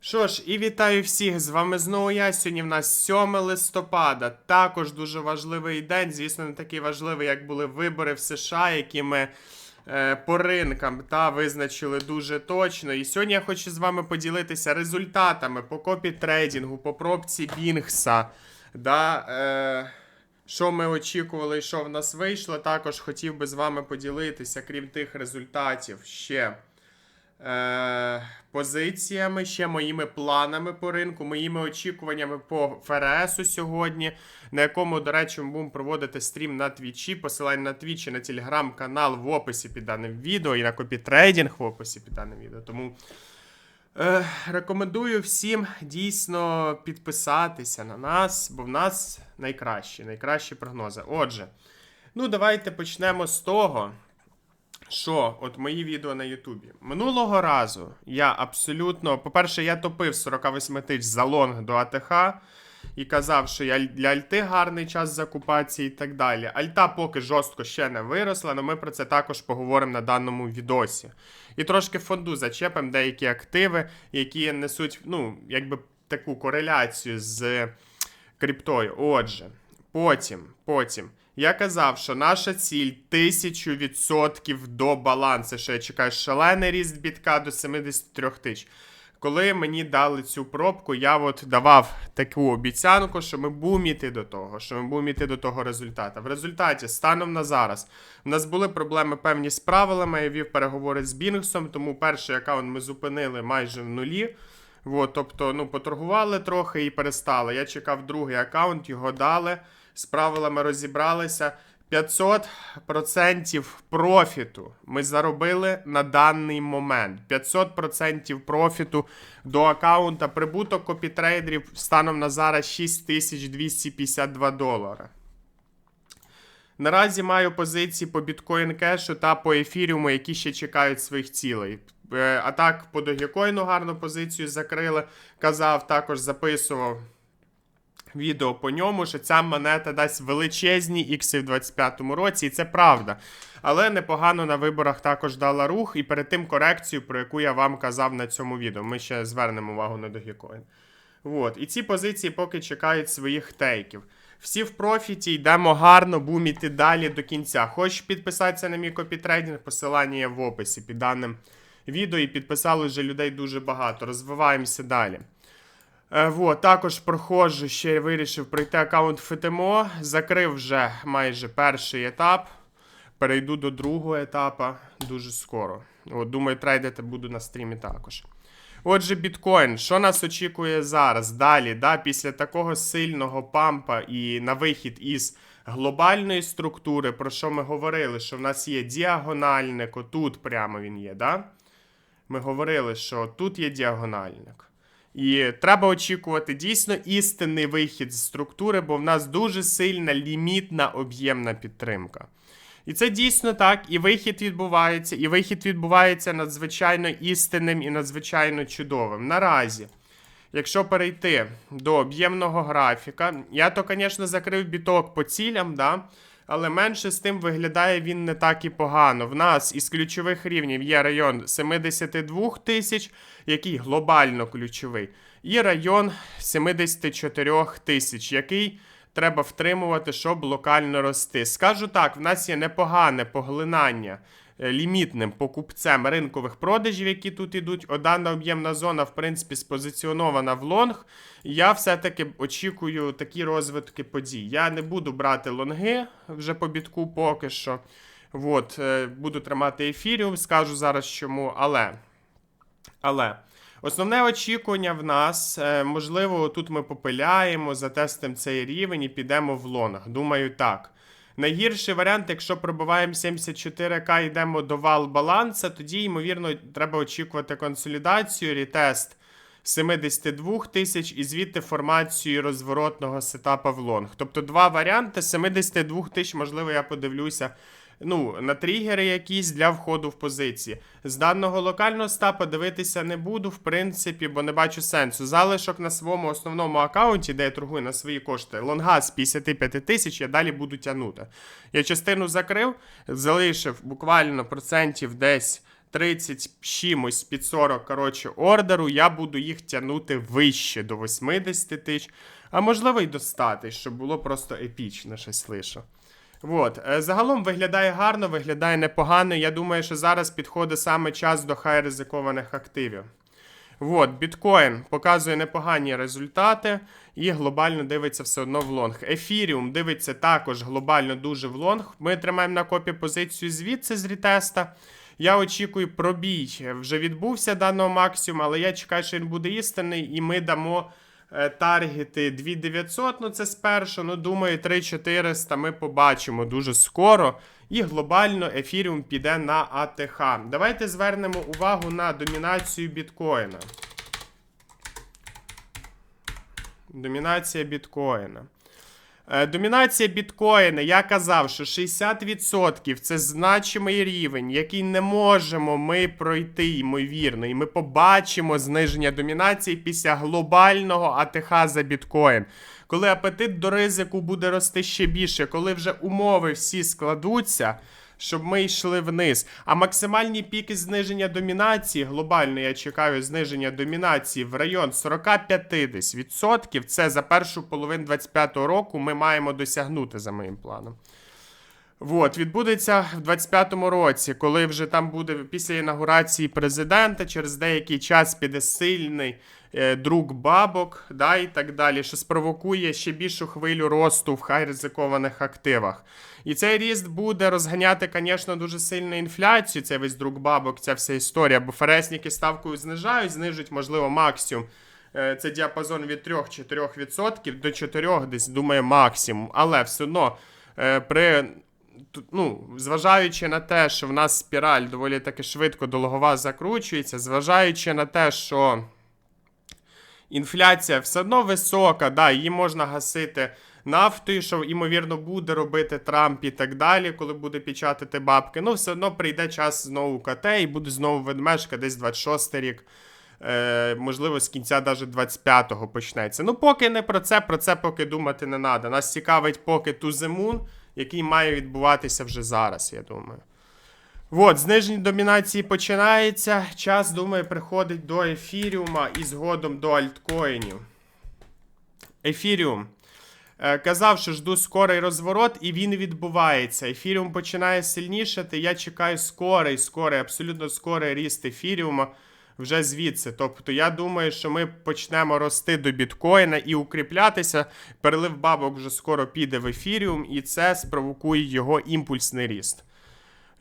Що ж, і вітаю всіх! З вами знову я. Сьогодні в нас 7 листопада. Також дуже важливий день. Звісно, не такий важливий, як були вибори в США, які ми е, по ринкам та визначили дуже точно. І сьогодні я хочу з вами поділитися результатами по копі трейдингу, по пробці Бінгса. Да, е, що ми очікували і що в нас вийшло. Також хотів би з вами поділитися, крім тих результатів, ще позиціями, ще моїми планами по ринку, моїми очікуваннями по ФРСу сьогодні, на якому, до речі, ми будемо проводити стрім на Твічі. Посилання на Твіч і на телеграм-канал в описі під даним відео і на копітрейдинг в описі під даним відео. Тому. Е, рекомендую всім дійсно підписатися на нас, бо в нас найкращі, найкращі прогнози. Отже, ну давайте почнемо з того, що от мої відео на Ютубі. Минулого разу я абсолютно, по-перше, я топив 48 тисяч за лонг до АТХ і казав, що я для Альти гарний час закупації і так далі. Альта поки жорстко ще не виросла, але ми про це також поговоримо на даному відосі. І трошки фонду зачепимо деякі активи, які несуть, ну, якби таку кореляцію з криптою. Отже, потім, потім. Я казав, що наша ціль 1000% до балансу, що я чекаю шалений ріст бітка до 73 тисяч. Коли мені дали цю пробку, я от давав таку обіцянку, що ми будемо йти до того, що ми будемо йти до того результату. В результаті, станом на зараз, в нас були проблеми певні з правилами. Я вів переговори з Бінгсом, тому перший аккаунт ми зупинили майже в нулі. От, тобто, ну, поторгували трохи і перестали. Я чекав другий аккаунт, його дали, з правилами розібралися. 500% профіту ми заробили на даний момент. 500% профіту до аккаунта. Прибуток копітрейдерів станом на зараз 6252 долара. Наразі маю позиції по біткоін кешу та по ефіріуму, які ще чекають своїх цілей. Е, А так, по догікоїну гарну позицію закрили. Казав, також записував відео по ньому, що ця монета дасть величезні ікси в 25-му році, і це правда. Але непогано на виборах також дала рух, і перед тим корекцію, про яку я вам казав на цьому відео. Ми ще звернемо увагу на Dogecoin. От. І ці позиції поки чекають своїх тейків. Всі в профіті, йдемо гарно, будемо йти далі до кінця. Хочеш підписатися на мій копітрейдинг, посилання є в описі під даним відео, і підписали вже людей дуже багато. Розвиваємося далі. Е, вот, також проходжу, ще вирішив пройти аккаунт ФТМО. Закрив вже майже перший етап. Перейду до другого етапу дуже скоро. От, думаю, трейдити буду на стрімі також. Отже, біткоін, що нас очікує зараз? Далі, да, після такого сильного пампа і на вихід із глобальної структури, про що ми говорили, що в нас є діагональник, отут прямо він є, да? Ми говорили, що тут є діагональник. І треба очікувати дійсно істинний вихід з структури, бо в нас дуже сильна лімітна об'ємна підтримка. І це дійсно так, і вихід відбувається, і вихід відбувається надзвичайно істинним і надзвичайно чудовим. Наразі, якщо перейти до об'ємного графіка, я то, звісно, закрив біток по цілям, да? Але менше з тим виглядає він не так і погано. В нас із ключових рівнів є район 72 тисяч, який глобально ключовий, і район 74 тисяч, який треба втримувати, щоб локально рости. Скажу так, в нас є непогане поглинання лімітним покупцем ринкових продажів, які тут ідуть. О, Дана об'ємна зона, в принципі, спозиціонована в лонг. Я все-таки очікую такі розвитки подій. Я не буду брати лонги вже по бітку поки що. От, е, буду тримати ефіріум, скажу зараз чому, але. Але. Основне очікування в нас, е, можливо, тут ми попиляємо, затестимо цей рівень і підемо в лонг. Думаю, так. Найгірший варіант, якщо пробиваємо 74к, йдемо до вал баланса, тоді, ймовірно, треба очікувати консолідацію, рітест 72 тисяч і звідти формацію розворотного сетапа в лонг. Тобто два варіанти: 72 тисяч, можливо, я подивлюся. Ну, на тригери якісь для входу в позиції. З даного локального стапа дивитися не буду, в принципі, бо не бачу сенсу. Залишок на своєму основному аккаунті, де я торгую на свої кошти, лонга з 55 тисяч, я далі буду тягнути. Я частину закрив, залишив буквально процентів десь 30 з чимось під 40, коротше, ордеру, я буду їх тягнути вище до 80 тисяч, а можливо й до 100 тисяч, щоб було просто епічно щось лише. Вот. е, Загалом виглядає гарно, виглядає непогано. Я думаю, що зараз підходить саме час до хай ризикованих активів. Вот, біткоін показує непогані результати і глобально дивиться все одно в лонг. Ефіріум дивиться також глобально дуже в лонг. Ми тримаємо на копі позицію звідси з рітеста. Я очікую пробій. Вже відбувся даного максимуму, але я чекаю, що він буде істинний, і ми дамо таргети 2900, ну це спершу, ну думаю, 3400 ми побачимо дуже скоро. І глобально ефіріум піде на АТХ. Давайте звернемо увагу на домінацію біткоїна. Домінація біткоїна. Е, Домінація біткоїна, я казав, що 60% це значимий рівень, який не можемо ми пройти, ймовірно, і ми побачимо зниження домінації після глобального АТХ за біткоін. Коли апетит до ризику буде рости ще більше, коли вже умови всі складуться, щоб ми йшли вниз. А максимальні піки зниження домінації, глобально я чекаю зниження домінації в район 45 десь відсотків. Це за першу половину 25-го року ми маємо досягнути за моїм планом. Вот, відбудеться в 25-му році, коли вже там буде після інаугурації президента, через деякий час піде сильний е, друк бабок, да, і так далі, що спровокує ще більшу хвилю росту в хай ризикованих активах. І цей ріст буде розганяти, звісно, дуже сильно інфляцію, цей весь друк бабок, ця вся історія, бо ФРСники ставкою знижають, знижують, можливо, максимум. Е, Це діапазон від 3-4% до 4 десь, думаю, максимум. Але все одно е, при ну, зважаючи на те, що в нас спіраль доволі таки швидко дологова закручується, зважаючи на те, що інфляція все одно висока, да, її можна гасити нафтою, що ймовірно буде робити Трамп і так далі, коли буде печатати бабки. Ну, все одно прийде час знову КТ і буде знову ведмежка, десь 26 рік. Е, можливо, з кінця навіть 25-го почнеться. Ну, поки не про це, про це поки думати не треба. Нас цікавить поки туземун, який має відбуватися вже зараз, я думаю. От, зниження домінації починається. Час, думаю, приходить до ефіріума і згодом до альткоїнів. Ефіріум. Е, Казав, що жду скорий розворот, і він відбувається. Ефіріум починає сильнішати. Я чекаю скорий, скорий, абсолютно скорий ріст ефіріума вже звідси. Тобто, я думаю, що ми почнемо рости до біткоїна і укріплятися. Перелив бабок вже скоро піде в ефіріум, і це спровокує його імпульсний ріст.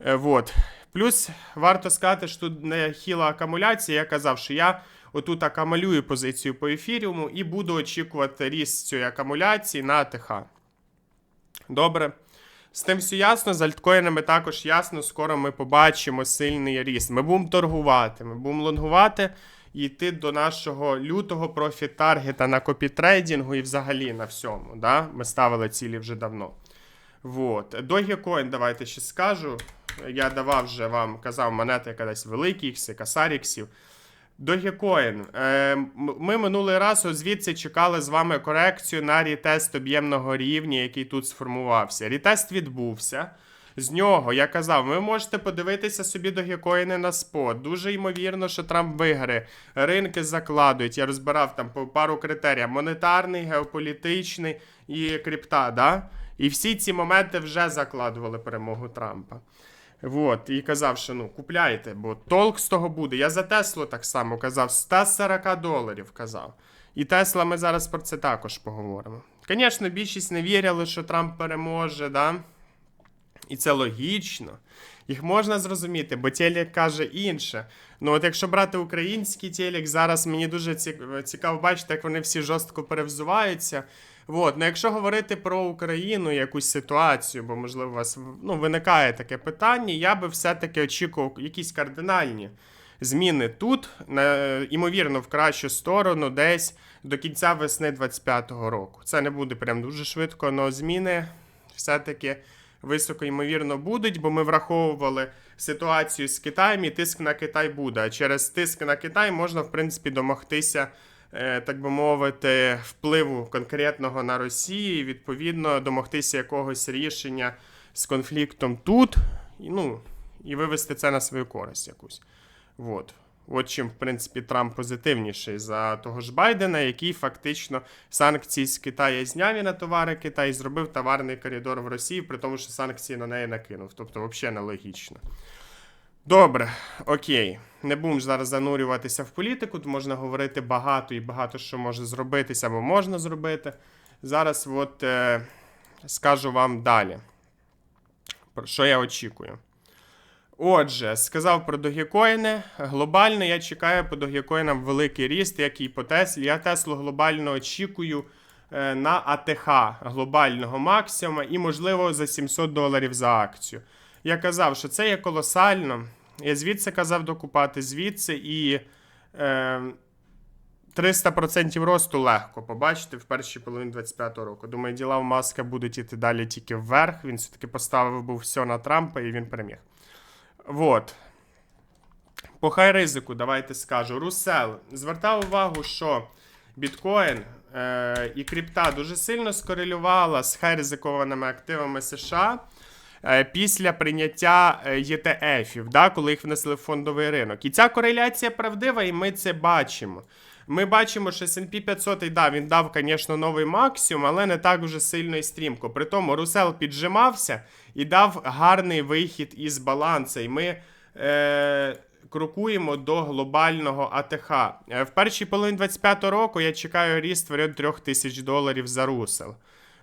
Е, Вот. Плюс варто сказати, що тут не хіла акумуляція. Я казав, що я отут акумулюю позицію по ефіріуму і буду очікувати ріст цієї акумуляції на АТХ. Добре. З тим все ясно, з альткоїнами також ясно, скоро ми побачимо сильний ріст. Ми будемо торгувати, ми будемо лонгувати і йти до нашого лютого профіт-таргета на копітрейдингу і взагалі на всьому. Да? Ми ставили цілі вже давно. Вот. Dogecoin, давайте ще скажу. Я давав вже вам, казав, монети якась великі, касаріксів. Dogecoin. Е, ми минулий раз звідси чекали з вами корекцію на рітест об'ємного рівня, який тут сформувався. Рітест відбувся. З нього я казав, ви можете подивитися собі Dogecoin на спот. Дуже ймовірно, що Трамп виграє. Ринки закладують. Я розбирав там по пару критерій: монетарний, геополітичний і крипта. Да? І всі ці моменти вже закладували перемогу Трампа. Вот, і казав, що ну купляйте, бо толк з того буде. Я за Теслу так само казав, 140 доларів казав. І Тесла ми зараз про це також поговоримо. Звісно, більшість не вірили, що Трамп переможе, да? І це логічно. Їх можна зрозуміти, бо телек каже інше. Ну, от якщо брати український телек, зараз мені дуже цікаво бачити, як вони всі жорстко перевзуваються. От, ну якщо говорити про Україну, якусь ситуацію, бо можливо у вас ну, виникає таке питання, я би все-таки очікував якісь кардинальні зміни тут, на, ймовірно, в кращу сторону, десь до кінця весни 25-го року. Це не буде прям дуже швидко, але зміни все-таки високо ймовірно будуть, бо ми враховували ситуацію з Китаєм, і тиск на Китай буде. А через тиск на Китай можна, в принципі, домогтися. Е, Так би мовити, впливу конкретного на Росію, відповідно домогтися якогось рішення з конфліктом тут, і, ну, і вивести це на свою користь якусь. От. От чим, в принципі, Трамп позитивніший за того ж Байдена, який фактично санкції з Китаю зняв і на товари Китаю і зробив товарний коридор в Росії, при тому, що санкції на неї накинув. Тобто, взагалі нелогічно. Добре, окей. Не будемо зараз занурюватися в політику, тут можна говорити багато і багато що може зробитися або можна зробити. Зараз от е, скажу вам далі, про що я очікую. Отже, сказав про догікоїни. Глобально я чекаю по догікоїнам великий ріст, як і по Теслі. Я Теслу глобально очікую е, на АТХ глобального максимума і, можливо, за 700 доларів за акцію. Я казав, що це є колосально. Я звідси казав докупати, звідси і е, 300% росту легко побачити в першій половині 25-го року. Думаю, діла в Маска будуть іти далі тільки вверх. Він все-таки поставив був все на Трампа і він переміг. Вот. По хай ризику, давайте скажу. Русел звертав увагу, що біткоін е, і крипта дуже сильно скорелювала з хай ризикованими активами США після прийняття е, ЄТФів, да, коли їх внесли в фондовий ринок. І ця кореляція правдива, і ми це бачимо. Ми бачимо, що S&P 500, да, він дав, звісно, новий максимум, але не так уже сильно і стрімко. При тому Русел піджимався і дав гарний вихід із балансу. І ми е, крокуємо до глобального АТХ. Е, В першій половині 25-го року я чекаю ріст в район 3 тисяч доларів за Русел.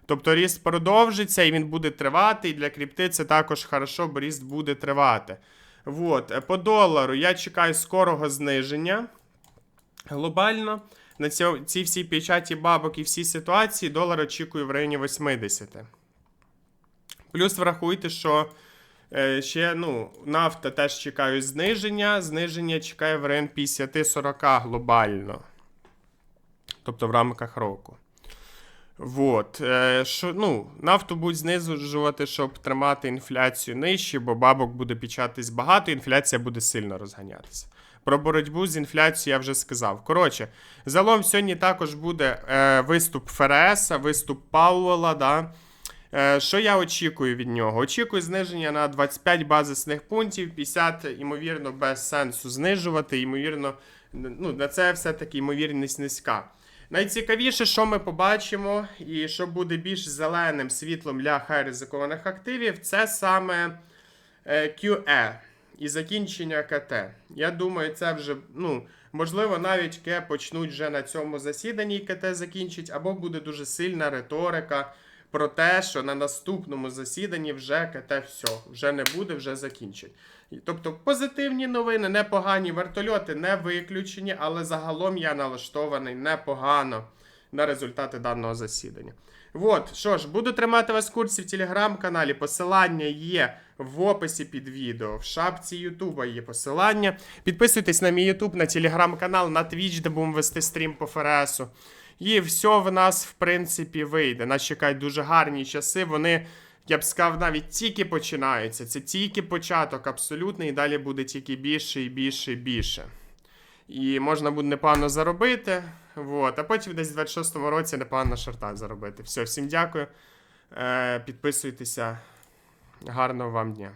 Тобто ріст продовжиться і він буде тривати. І для крипти це також хорошо, бо ріст буде тривати. Вот. е, По долару я чекаю скорого зниження. Глобально на цій всій печаті бабок і всій ситуації долар очікую в районі 80. Плюс врахуйте, що е, ще ну, нафта теж чекаю зниження. Зниження чекаю в район 50-40 глобально. Тобто в рамках року. Вот. Е, що, ну, нафту будуть знижувати, щоб тримати інфляцію нижче, бо бабок буде печатись багато, інфляція буде сильно розганятися. Про боротьбу з інфляцією я вже сказав. Коротше, залом сьогодні також буде е, виступ ФРС, виступ Пауела. Да? Е, що я очікую від нього? Очікую зниження на 25 базисних пунктів, 50, ймовірно, без сенсу знижувати. Ймовірно, ну, на це все-таки ймовірність низька. Найцікавіше, що ми побачимо, і що буде більш зеленим світлом для хай ризикованих активів, це саме е, QE і закінчення КТ. Я думаю, це вже, ну, можливо, навіть КЕ почнуть вже на цьому засіданні і КТ закінчить, або буде дуже сильна риторика про те, що на наступному засіданні вже КТ все, вже не буде, вже закінчить. Тобто позитивні новини, непогані вертольоти не виключені, але загалом я налаштований непогано на результати даного засідання. От, що ж, буду тримати вас в курсі в телеграм-каналі. Посилання є в описі під відео, в шапці Ютуба є посилання. Підписуйтесь на мій Ютуб, на телеграм-канал, на Твіч, де будемо вести стрім по ФРСу. І все в нас, в принципі, вийде. Нас чекають дуже гарні часи. Вони, я б сказав, навіть тільки починаються. Це тільки початок абсолютно, і далі буде тільки більше і більше і більше. І можна буде непогано заробити. Вот. А потім десь в 26-му році непогано на шортах заробити. Все, всім дякую. Е, підписуйтеся. Гарного вам дня.